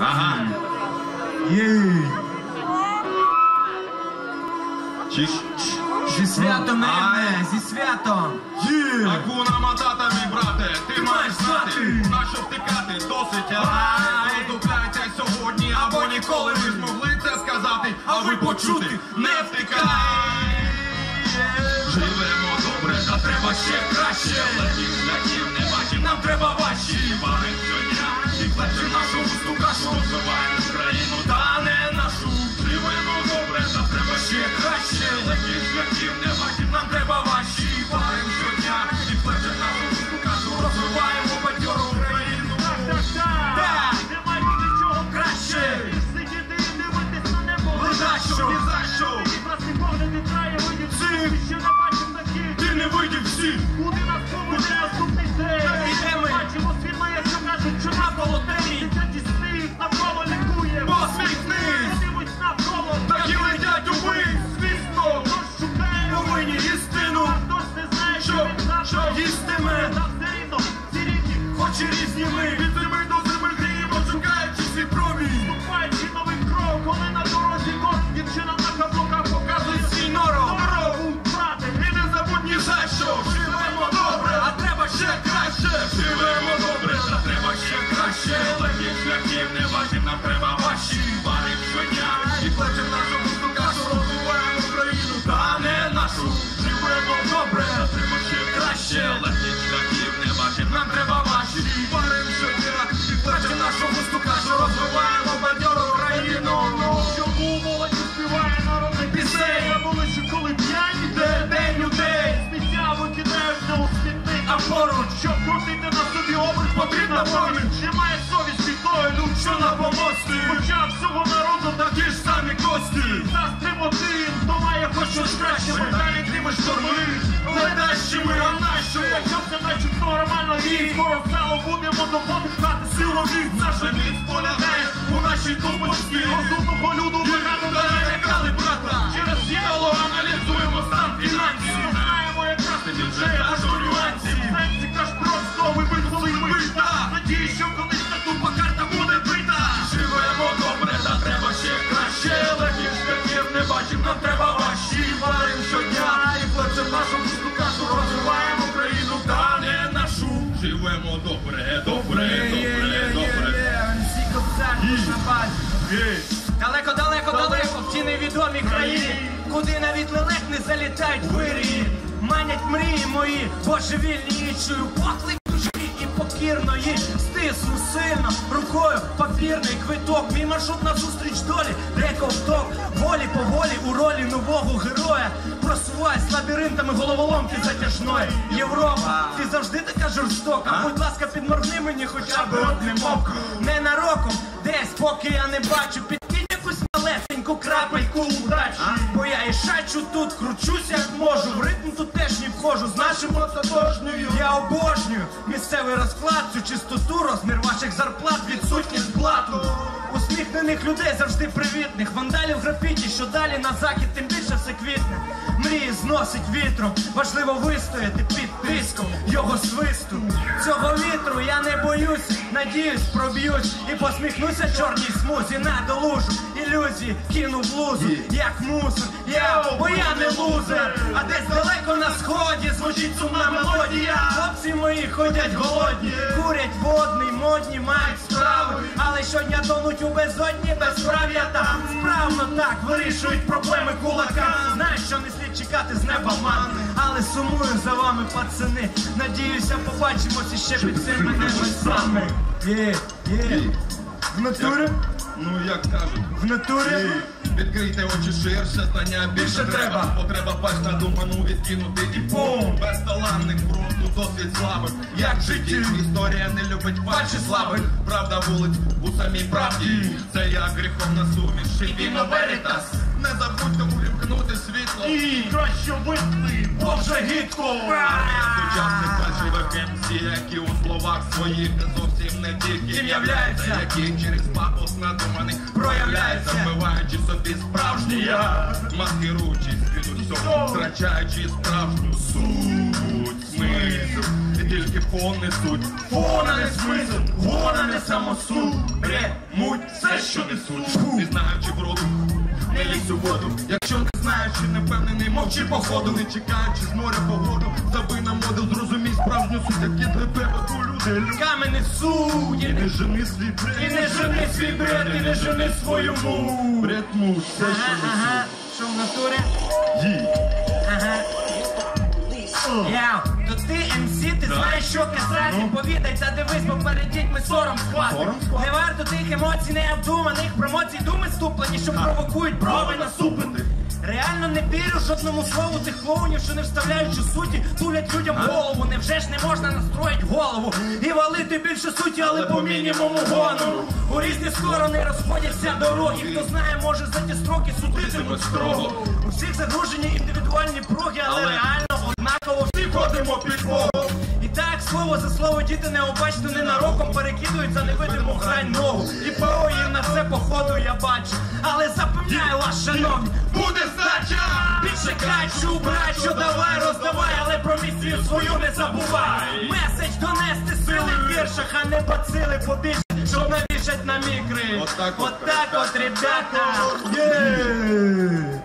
Ага. Єй! Чи? Зі святом, Ай. Зі святом! Є! Акуна матата, мій брате, ти маєш знати, на що втикати, досить ай. Роздупляйте сьогодні або ніколи ви змогли це сказати, а ви почути не втикай. Живемо добре, та треба ще краще. Летів шляхів не бачив, нам треба ваші Варим щодня і плече нашу густу кашу розвиваємо Та все рівно, всі рівні Хоч і різні ми коли п'яні де день людей. Сміття викидають на смітник А поруч Щоб крутити на собі образ Потрібна поміч. Немає совісті тої люд, що на помості. Хоча всього народу Такі ж самі кості. Застрим один, хто має хоч щось краще, бо далі тими шторми Ледащими, а нащо? Якщо все наче нормально і скоро знову будемо допомагати силові Наша міць полягає у нашій тупості. Розумного люду вигадано Та не лякали, Діяло аналізуємо стан фінансів. Знаємо якраз Тобі бюджет, вже кажу нюансів. Сенсі каш просто ми визвали Бита. Надії, що колись та тупа карта буде бита Живемо добре, та треба ще краще. Легких шляхів не бачив, нам треба ваші. Варим щодня і плечем нашу густу кашу розвиваємо країну, та не нашу. Живемо добре, добре, добре, добре. Далеко, далеко, далеко, в ті невідомі країни, куди навіть лелек не залітають вирії. Манять мрії мої, божевільні і поклик душі і покірної. Стисну сильно рукою папірний квиток. Мій маршрут на зустріч долі, де ковток, волі поволі у ролі нового героя. Просуваюсь лабіринтами головоломки затяжної. Європа, ти завжди така жорстока. Будь ласка, підморгни мені хоча б одним оком. Ненароком, десь поки я не бачу, підкинь якусь малесеньку крапельку удачі. Я шачу тут, кручусь як можу. В ритм тут теж не вхожу, з нашим остаточною. Я обожнюю місцевий розклад, цю чистоту, розмір ваших зарплат, відсутність плату. Усміхнених людей завжди привітних. Вандалів графіті, що далі на захід, тим більше все квітне. Мрії зносить вітром, важливо вистояти під тиском його свисту. Цього вітру я не боюсь, надіюсь, проб'юсь і посміхнуся чорній смузі надолужу. Ілюзії кину в лузу, як мусор. Я, бо я не лузер, а десь далеко на сході звучить сумна мелодія. Хлопці мої ходять голодні, курять водний, модні, мають щодня тонуть у безодні, безправ'я там справно так вирішують проблеми кулака. Знаю, що не слід чекати з неба ман, але сумую за вами, пацани. Надіюся, побачимося ще під цими небесами. Є, є. В натурі? Ну як кажуть. В натурі? Відкрийте очі ширше, знання більше треба. Потреба пасть надуману відкинути і бум! Безталанних просто досвід слабих. Як життів житті історія не любить паче слабих. Правда вулиць у самій правді. Це як гріховна суміш. І віно веритас. Не забудьте увімкнути світло. І краще випли, бо вже гідко. Сучасних фальшивих МС, які у словах своїх зовсім не тільки. Являються. які через папос надуманих проявляються, вбиваючи собі справжнє я, маскируючись під усьому, втрачаючи справжню суть, смисл, і тільки фон несуть, фона не смисл, вона не сама. суд, бремуть все, що несуть. Не знаючи броду, не лізь у воду. Якщо не знаєш, чи не впевнений, мовчи походу, не чекаючи з моря погоду. Забий на моду, зрозумій справжню суть, як для тебе ту люди. люди. Камени судді, Не жени свій бред, і не жени свій бред, і не жени свою му. бред муть, все, що Ага, ага. Що в натурі? Їй. Ти знаєш, що повідай та дивись, бо перед дітьми сором схвати. Сором схвати. Не варто тих емоцій необдуманих, промоцій думи ступлені, що провокують брови насупити. Реально не вірю жодному слову тих клоунів, що не вставляючи суті, тулять людям голову. Невже ж не можна настроїть голову і валити більше суті, але по мінімуму гонору. У різні сторони розходяться дороги. Хто знає, може за ті строки судитимуть строго. У всіх загружені індивідуальні проги, але реально однаково всі ходимо під Богом. Так, слово за слово, діти необачно ненароком перекидують за невидиму грань ногу. І паоїв на все походу я бачу. Але запевняю вас, шановні, Буде здача! більше качу, брачу, давай, роздавай, але про місію свою не забувай. Меседж донести сили в віршах, а не бацили побільше, щоб навішать на мікри. Отак от, Отак от, ребята. Є!